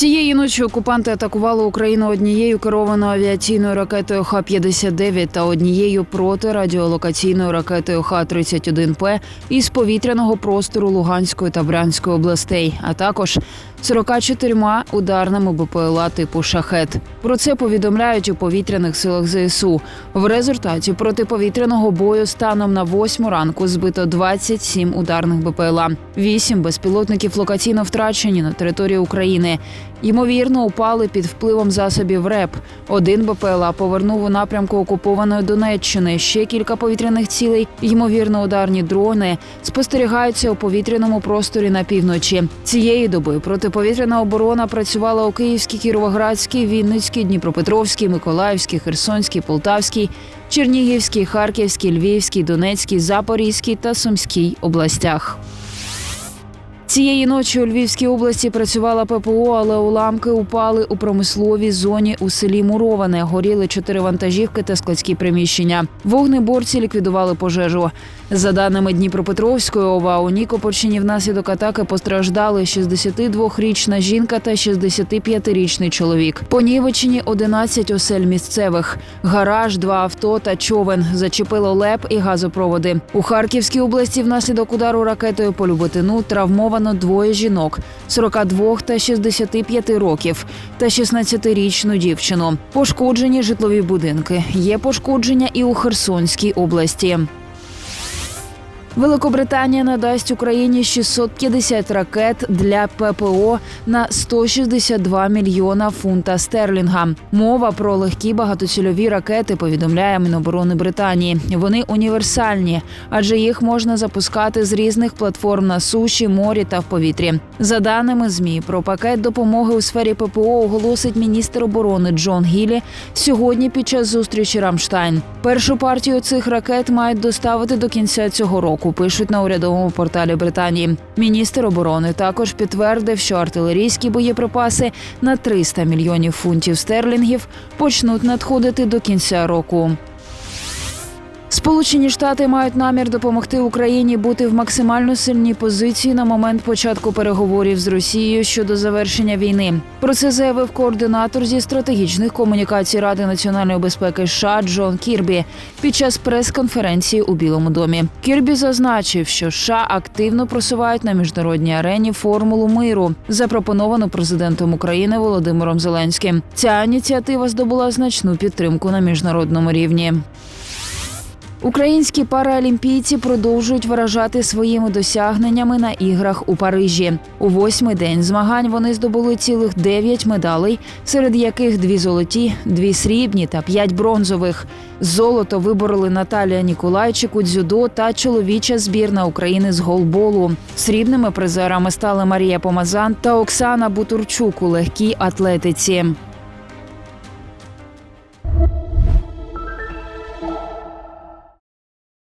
Цієї ночі окупанти атакували Україну однією керованою авіаційною ракетою Х-59 та однією протирадіолокаційною ракетою Х-31П із повітряного простору Луганської та Брянської областей, а також 44 ударними БПЛА типу «Шахет». Про це повідомляють у повітряних силах ЗСУ. В результаті протиповітряного бою станом на 8 ранку збито 27 ударних БПЛА. Вісім безпілотників локаційно втрачені на території України. Ймовірно, упали під впливом засобів РЕП. Один БПЛА повернув у напрямку окупованої Донеччини. Ще кілька повітряних цілей, ймовірно, ударні дрони спостерігаються у повітряному просторі на півночі. Цієї доби протиповітряна оборона працювала у Київській, Кіровоградській, Вінницькій, Дніпропетровській, Миколаївській, Херсонській, Полтавській, Чернігівській, Харківській, Львівській, Донецькій, Запорізькій та Сумській областях. Цієї ночі у Львівській області працювала ППО, але уламки упали у промисловій зоні у селі Муроване. Горіли чотири вантажівки та складські приміщення. Вогнеборці ліквідували пожежу. За даними Дніпропетровської ОВА, у Нікопольщині внаслідок атаки постраждали 62-річна жінка та 65-річний чоловік. По Нівеччині 11 осель місцевих. Гараж, два авто та човен. Зачепило леп і газопроводи. У Харківській області внаслідок удару ракетою по Люботину травмовано двоє жінок 42 та 65 років та 16-річну дівчину. Пошкоджені житлові будинки. Є пошкодження і у Херсонській області. Великобританія надасть Україні 650 ракет для ППО на 162 мільйона фунта стерлінга. Мова про легкі багатоцільові ракети повідомляє Міноборони Британії. Вони універсальні, адже їх можна запускати з різних платформ на суші, морі та в повітрі. За даними змі, про пакет допомоги у сфері ППО оголосить міністр оборони Джон Гілі сьогодні під час зустрічі Рамштайн. Першу партію цих ракет мають доставити до кінця цього року. Пишуть на урядовому порталі Британії. Міністр оборони також підтвердив, що артилерійські боєприпаси на 300 мільйонів фунтів стерлінгів почнуть надходити до кінця року. Сполучені Штати мають намір допомогти Україні бути в максимально сильній позиції на момент початку переговорів з Росією щодо завершення війни. Про це заявив координатор зі стратегічних комунікацій Ради національної безпеки США Джон Кірбі під час прес-конференції у Білому домі. Кірбі зазначив, що США активно просувають на міжнародній арені формулу миру, запропоновану президентом України Володимиром Зеленським. Ця ініціатива здобула значну підтримку на міжнародному рівні. Українські параолімпійці продовжують виражати своїми досягненнями на іграх у Парижі. У восьмий день змагань вони здобули цілих дев'ять медалей, серед яких дві золоті, дві срібні та п'ять бронзових. Золото вибороли Наталія Ніколайчик у дзюдо та чоловіча збірна України з голболу. Срібними призерами стали Марія Помазан та Оксана Бутурчук у легкій атлетиці.